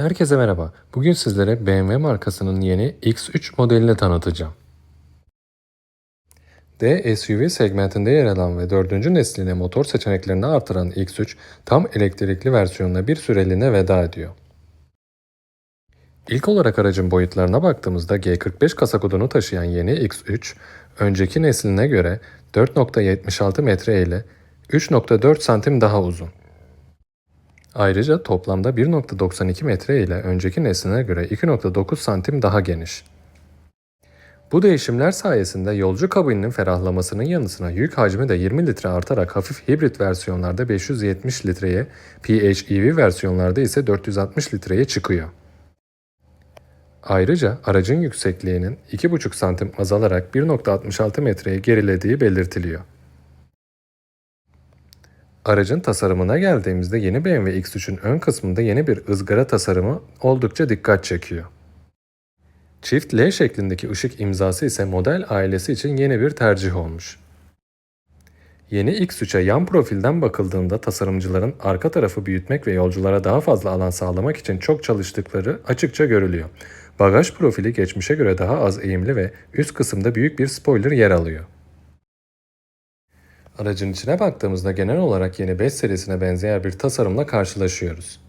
Herkese merhaba. Bugün sizlere BMW markasının yeni X3 modelini tanıtacağım. D SUV segmentinde yer alan ve dördüncü nesline motor seçeneklerini artıran X3 tam elektrikli versiyonla bir süreliğine veda ediyor. İlk olarak aracın boyutlarına baktığımızda G45 kasa kodunu taşıyan yeni X3, önceki nesline göre 4.76 metre ile 3.4 santim daha uzun. Ayrıca toplamda 1.92 metre ile önceki nesline göre 2.9 santim daha geniş. Bu değişimler sayesinde yolcu kabininin ferahlamasının yanı sıra yük hacmi de 20 litre artarak hafif hibrit versiyonlarda 570 litreye, PHEV versiyonlarda ise 460 litreye çıkıyor. Ayrıca aracın yüksekliğinin 2,5 santim azalarak 1.66 metreye gerilediği belirtiliyor. Aracın tasarımına geldiğimizde yeni BMW X3'ün ön kısmında yeni bir ızgara tasarımı oldukça dikkat çekiyor. Çift L şeklindeki ışık imzası ise model ailesi için yeni bir tercih olmuş. Yeni X3'e yan profilden bakıldığında tasarımcıların arka tarafı büyütmek ve yolculara daha fazla alan sağlamak için çok çalıştıkları açıkça görülüyor. Bagaj profili geçmişe göre daha az eğimli ve üst kısımda büyük bir spoiler yer alıyor. Aracın içine baktığımızda genel olarak yeni 5 serisine benzeyen bir tasarımla karşılaşıyoruz.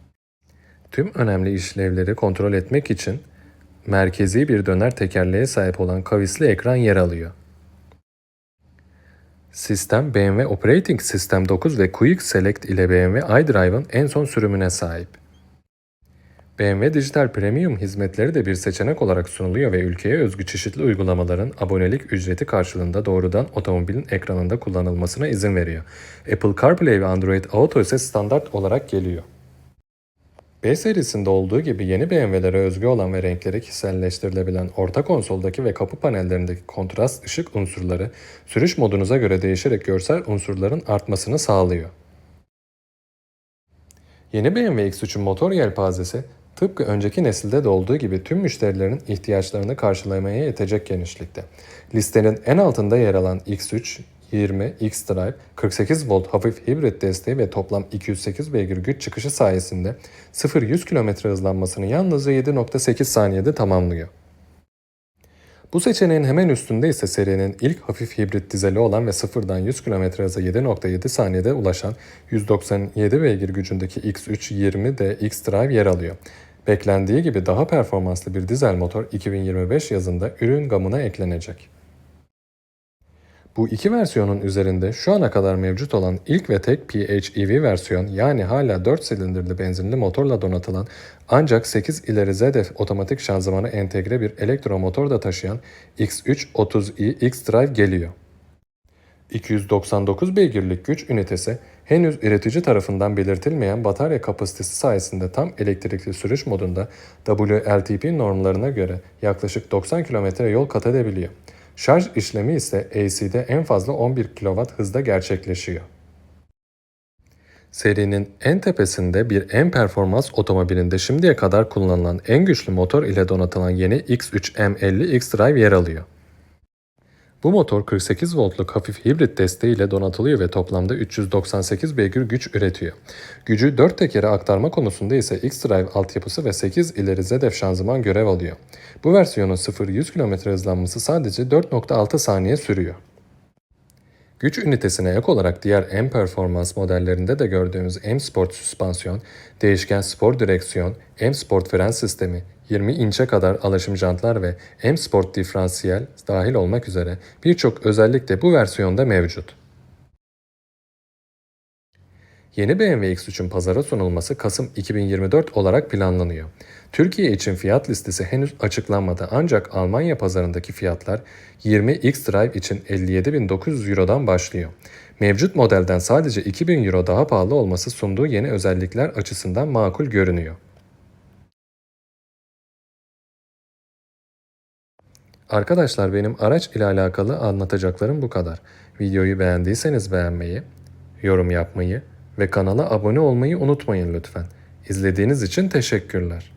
Tüm önemli işlevleri kontrol etmek için merkezi bir döner tekerleğe sahip olan kavisli ekran yer alıyor. Sistem BMW Operating System 9 ve Quick Select ile BMW iDrive'ın en son sürümüne sahip. BMW Dijital Premium hizmetleri de bir seçenek olarak sunuluyor ve ülkeye özgü çeşitli uygulamaların abonelik ücreti karşılığında doğrudan otomobilin ekranında kullanılmasına izin veriyor. Apple CarPlay ve Android Auto ise standart olarak geliyor. B serisinde olduğu gibi yeni BMW'lere özgü olan ve renkleri kişiselleştirilebilen orta konsoldaki ve kapı panellerindeki kontrast ışık unsurları sürüş modunuza göre değişerek görsel unsurların artmasını sağlıyor. Yeni BMW X3'ün motor yelpazesi tıpkı önceki nesilde de olduğu gibi tüm müşterilerin ihtiyaçlarını karşılamaya yetecek genişlikte. Listenin en altında yer alan X3, 20, X-Drive, 48 volt hafif hibrit desteği ve toplam 208 beygir güç çıkışı sayesinde 0-100 km hızlanmasını yalnızca 7.8 saniyede tamamlıyor. Bu seçeneğin hemen üstünde ise serinin ilk hafif hibrit dizeli olan ve sıfırdan 100 km hıza 7.7 saniyede ulaşan 197 beygir gücündeki X3 20 de X-Drive yer alıyor. Beklendiği gibi daha performanslı bir dizel motor 2025 yazında ürün gamına eklenecek. Bu iki versiyonun üzerinde şu ana kadar mevcut olan ilk ve tek PHEV versiyon yani hala 4 silindirli benzinli motorla donatılan ancak 8 ileri ZF otomatik şanzımanı entegre bir elektromotor da taşıyan X330i X-Drive geliyor. 299 beygirlik güç ünitesi henüz üretici tarafından belirtilmeyen batarya kapasitesi sayesinde tam elektrikli sürüş modunda WLTP normlarına göre yaklaşık 90 km yol kat edebiliyor. Şarj işlemi ise AC'de en fazla 11 kW hızda gerçekleşiyor. Serinin en tepesinde bir en performans otomobilinde şimdiye kadar kullanılan en güçlü motor ile donatılan yeni X3 M50 X-Drive yer alıyor. Bu motor 48 voltluk hafif hibrit desteğiyle donatılıyor ve toplamda 398 beygir güç üretiyor. Gücü 4 tekere aktarma konusunda ise X-Drive altyapısı ve 8 ileri ZF şanzıman görev alıyor. Bu versiyonun 0-100 km hızlanması sadece 4.6 saniye sürüyor. Güç ünitesine ek olarak diğer M Performans modellerinde de gördüğümüz M Sport süspansiyon, değişken spor direksiyon, M Sport fren sistemi, 20 inçe kadar alaşım jantlar ve M Sport diferansiyel dahil olmak üzere birçok özellik de bu versiyonda mevcut. Yeni BMW X3'ün pazara sunulması Kasım 2024 olarak planlanıyor. Türkiye için fiyat listesi henüz açıklanmadı ancak Almanya pazarındaki fiyatlar 20 X-Drive için 57.900 Euro'dan başlıyor. Mevcut modelden sadece 2000 Euro daha pahalı olması sunduğu yeni özellikler açısından makul görünüyor. Arkadaşlar benim araç ile alakalı anlatacaklarım bu kadar. Videoyu beğendiyseniz beğenmeyi, yorum yapmayı ve kanala abone olmayı unutmayın lütfen. İzlediğiniz için teşekkürler.